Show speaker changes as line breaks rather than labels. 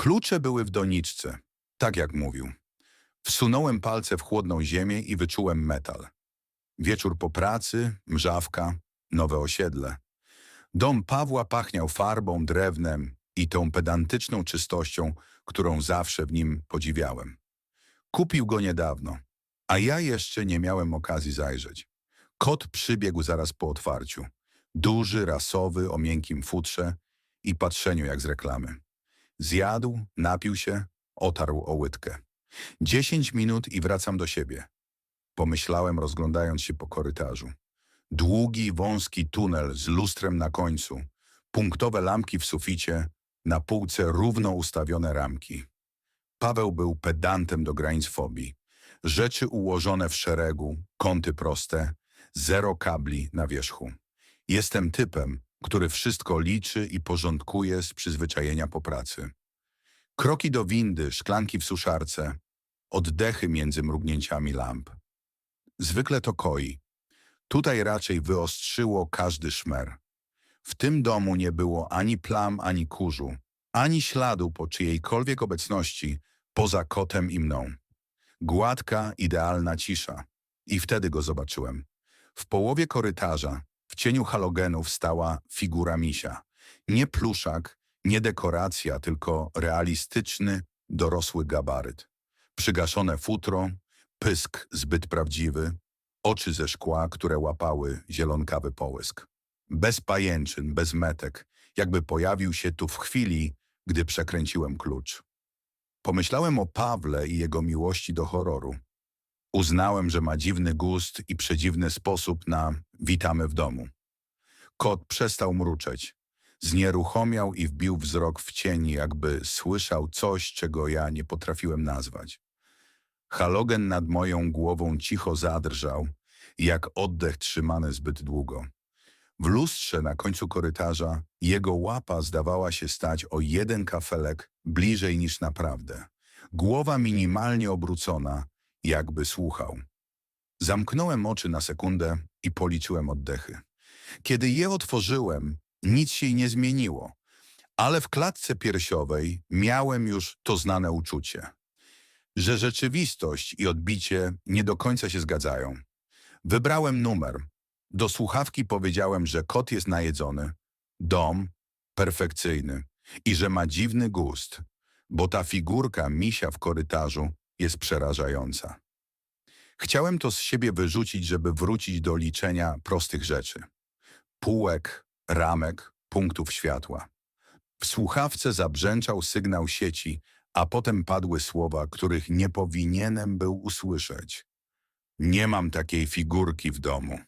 Klucze były w doniczce, tak jak mówił. Wsunąłem palce w chłodną ziemię i wyczułem metal. Wieczór po pracy, mrzawka, nowe osiedle. Dom Pawła pachniał farbą, drewnem i tą pedantyczną czystością, którą zawsze w nim podziwiałem. Kupił go niedawno, a ja jeszcze nie miałem okazji zajrzeć. Kot przybiegł zaraz po otwarciu. Duży, rasowy, o miękkim futrze i patrzeniu jak z reklamy. Zjadł, napił się, otarł o łydkę. Dziesięć minut i wracam do siebie. Pomyślałem, rozglądając się po korytarzu. Długi, wąski tunel z lustrem na końcu, punktowe lampki w suficie, na półce równo ustawione ramki. Paweł był pedantem do granic fobii. Rzeczy ułożone w szeregu, kąty proste, zero kabli na wierzchu. Jestem typem, który wszystko liczy i porządkuje z przyzwyczajenia po pracy. Kroki do windy, szklanki w suszarce, oddechy między mrugnięciami lamp. Zwykle to koi. Tutaj raczej wyostrzyło każdy szmer. W tym domu nie było ani plam, ani kurzu, ani śladu po czyjejkolwiek obecności poza kotem i mną. Gładka, idealna cisza. I wtedy go zobaczyłem. W połowie korytarza, cieniu halogenów stała figura misia. Nie pluszak, nie dekoracja, tylko realistyczny, dorosły gabaryt. Przygaszone futro, pysk zbyt prawdziwy, oczy ze szkła, które łapały zielonkawy połysk. Bez pajęczyn, bez metek, jakby pojawił się tu w chwili, gdy przekręciłem klucz. Pomyślałem o Pawle i jego miłości do horroru. Uznałem, że ma dziwny gust i przedziwny sposób na witamy w domu. Kot przestał mruczeć. Znieruchomiał i wbił wzrok w cień, jakby słyszał coś, czego ja nie potrafiłem nazwać. Halogen nad moją głową cicho zadrżał, jak oddech trzymany zbyt długo. W lustrze na końcu korytarza jego łapa zdawała się stać o jeden kafelek bliżej niż naprawdę. Głowa minimalnie obrócona, jakby słuchał. Zamknąłem oczy na sekundę i policzyłem oddechy. Kiedy je otworzyłem, nic się nie zmieniło, ale w klatce piersiowej miałem już to znane uczucie, że rzeczywistość i odbicie nie do końca się zgadzają. Wybrałem numer. Do słuchawki powiedziałem, że kot jest najedzony, dom perfekcyjny i że ma dziwny gust, bo ta figurka misia w korytarzu jest przerażająca. Chciałem to z siebie wyrzucić, żeby wrócić do liczenia prostych rzeczy. Półek, ramek, punktów światła. W słuchawce zabrzęczał sygnał sieci, a potem padły słowa, których nie powinienem był usłyszeć. Nie mam takiej figurki w domu.